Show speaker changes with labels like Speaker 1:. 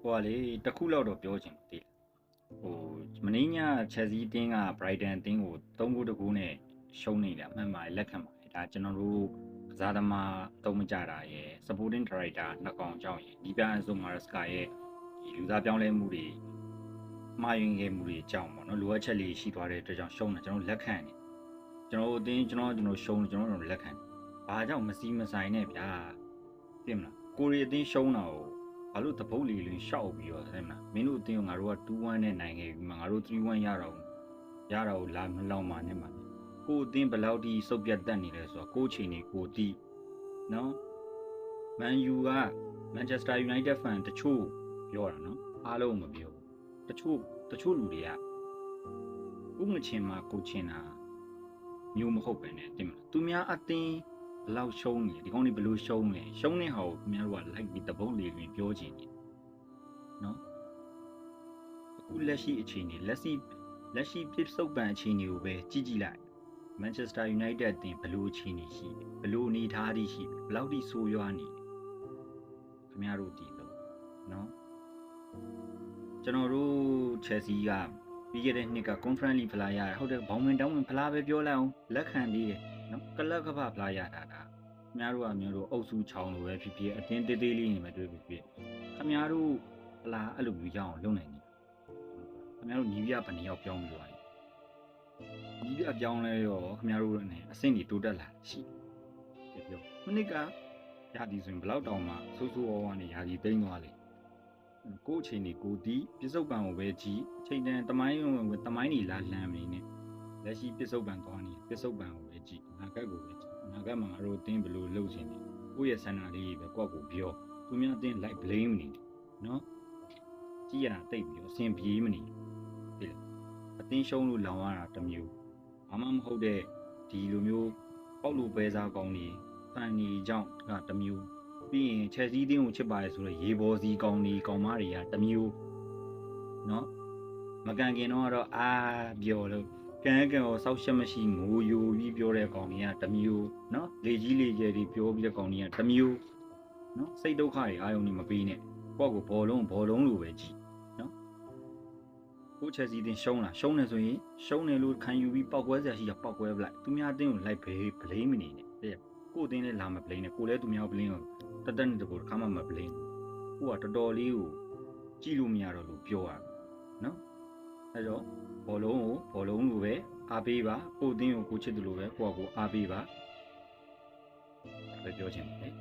Speaker 1: ဟိုကလေတစ်ခုလောက်တော့ပြောချင်တယ်ဟိုမင်းညချက်စီတင်းက Brighton တင်းကို3ခုတကူနဲ့ရှုံးနေတယ်အမှန်ပါလက်ခံပါတယ်ဒါကျွန်တော်တို့ကစားသမားတုံးမကြတာရယ် supporting director နှစ်ကောင်အကြောင်းရယ်ဒီပြန်ဆိုမာရစကာရဲ့ဒီလူသားပြောင်းလဲမှုတွေမှားယွင်းခဲ့မှုတွေအကြောင်းပေါ့နော်လိုအပ်ချက်လေးရှိသွားတဲ့အတွက်ကြောင့်ရှုံးတယ်ကျွန်တော်လက်ခံတယ်ကျွန်တော်အတင်းကျွန်တော်ကျွန်တော်ရှုံးတယ်ကျွန်တော်တို့လက်ခံတယ်ဘာကြောင့်မစီမဆိုင်နဲ့ဗျာသိမလားကိုရီအတင်းရှုံးတာကို ဘာလို့တပုတ်လီလင်းရှောက်ပြီးတော့အဲ့မလားမင်းတို့အတင်းကငါတို့က2-1နဲ့နိုင်ခဲ့ပြီးမှငါတို့3-1ရတော့ရတော့လာမလောက်မှနဲ့မှကိုအတင်းဘယ်လောက်ထိစုပ်ပြတ်တက်နေလဲဆိုတော့ကိုချိန်နေကိုတီးနော်မန်ယူကမန်ချက်စတာယူနိုက်တက်ဖန်တချို့ပြောတာနော်အားလုံးမပြောတချို့တချို့လူတွေကဥမချင်းမှာကိုချင်းတာမျိုးမဟုတ်ပဲနဲ့တင်မလားသူများအတင်း ဘယ်လောက်ရှုံးနေဒီကောင်းနေဘယ်လိုရှုံးလဲရှုံးနေဟာကိုခင်ဗျားတို့ကလိုက်ပြီးတပုတ်လေးပြီးပြောချင်တယ်နော်အခုလက်ရှိအခြေအနေလက်ရှိလက်ရှိပြစ်စုံပံအခြေအနေကိုပဲကြည့်ကြည့်လိုက်မန်ချက်စတာယူနိုက်တက်တင်ဘယ်လိုအခြေအနေရှိလဲဘယ်လိုအနေအထားရှိလဲဘယ်လောက်ထိဆိုးရွားနေလဲခင်ဗျားတို့ဒီတော့နော်ကျွန်တော်တို့ Chelsea ကပြီးခဲ့တဲ့နှစ်က Conference League ဖလားရတယ်ဟုတ်တယ်ဘောင်ဝင်တောင်းဝင်ဖလားပဲပြောလိုက်အောင်လက်ခံသေးတယ် နော်ကလပ်ကပဖလားရတာဒါခင်ဗျားတို့ကမျိုးတို့အုပ်စုချောင်းလိုပဲဖြစ်ဖြစ်အတင်းတေးသေးလေးနေမှတွေ့ဖြစ်ဖြစ်ခင်ဗျားတို့ဖလားအဲ့လိုမျိုးရအောင်လုပ်နိုင်တယ်ခင်ဗျားတို့ညီပြဘယ်နှစ်ယောက်ပြောင်းပြီးသွားလဲညီပြပြောင်းလဲရောခင်ဗျားတို့နဲ့အဆင့်ကြီးတိုးတက်လာရှိတယ်ပြောမနစ်ကရာဒီဆိုရင်ဘယ်လောက်တောင်မှစိုးစိုးဝါးဝါနဲ့ရာဒီသိမ်းသွားလေကိုယ့်အချိန်ကြီးကိုတီးပြစ္ဆုတ်ပံကိုပဲကြည့်အချိန်တန်တမိုင်းဝင်တမိုင်းကြီးလာလှမ်းနေနေ လက်ရှိပြစ္ဆုတ်ပံသွားနေပြစ္ဆုတ်ပံကိုပဲကြည့်အနာဂတ်ကိုပဲကြည့်အနာဂတ်မှာငါတို့အတင်းဘယ်လိုလုပ်ရှင်နေကိုယ့်ရဲ့ဆန္ဒလေးပဲကိုယ့်ကိုပြောသူများအတင်း like blame နေတယ်နော်ကြည့်ရတာတိတ်ပြီးတော့အဆင်ပြေမနေဟဲ့လားအတင်းရှုံးလို့လောင်ရတာတစ်မျိုးဘာမှမဟုတ်တဲ့ဒီလိုမျိုးပေါက်လို့ပဲစားကောင်းနေဖန်နေကြောင့်ကတစ်မျိုးပြီးရင်ချက်စည်းတင်းကိုချစ်ပါရဲဆိုတော့ရေဘော်စီကောင်းနေကောင်းမတွေကတစ်မျိုးနော်မကန်ခင်တော့ကတော့အာပြောလို့ ကံကံကိုစောက်ရှက်မရှိငိုယိုပြီးပြောတဲ့ကောင်တွေကတစ်မျိုးနော်လေကြီးလေကျယ်ပြီးပြောပြီးတဲ့ကောင်တွေကတစ်မျိုးနော်စိတ်ဒုက္ခတွေအာယုံတွေမပေးနဲ့ကိုယ့်ကိုဘောလုံးဘောလုံးလိုပဲကြည့်နော်ကိုချက်စီတင်ရှုံးလားရှုံးနေဆိုရင်ရှုံးနေလို့ခံယူပြီးပောက်ကွဲစရာရှိတာပောက်ကွဲပလိုက်သူများအတင်းကိုလိုက်ဘေးဘလိမ့်မနေနဲ့တဲ့ကိုအတင်းလည်းလာမဘလိမ့်နဲ့ကိုလည်းသူများဘလိမ့်ကိုတတ်တတ်နေတကူတစ်ခါမှမဘလိမ့်ကိုကတော်တော်လေးကိုကြည့်လို့မရတော့လို့ပြောရတယ်နော် အဲတော့ဘောလုံးကိုဘောလုံးလိုပဲအားပေးပါကိုအတင်းကိုကိုချစ်တယ်လို့ပဲကိုကကိုအားပေးပါပဲပြောချင်တယ်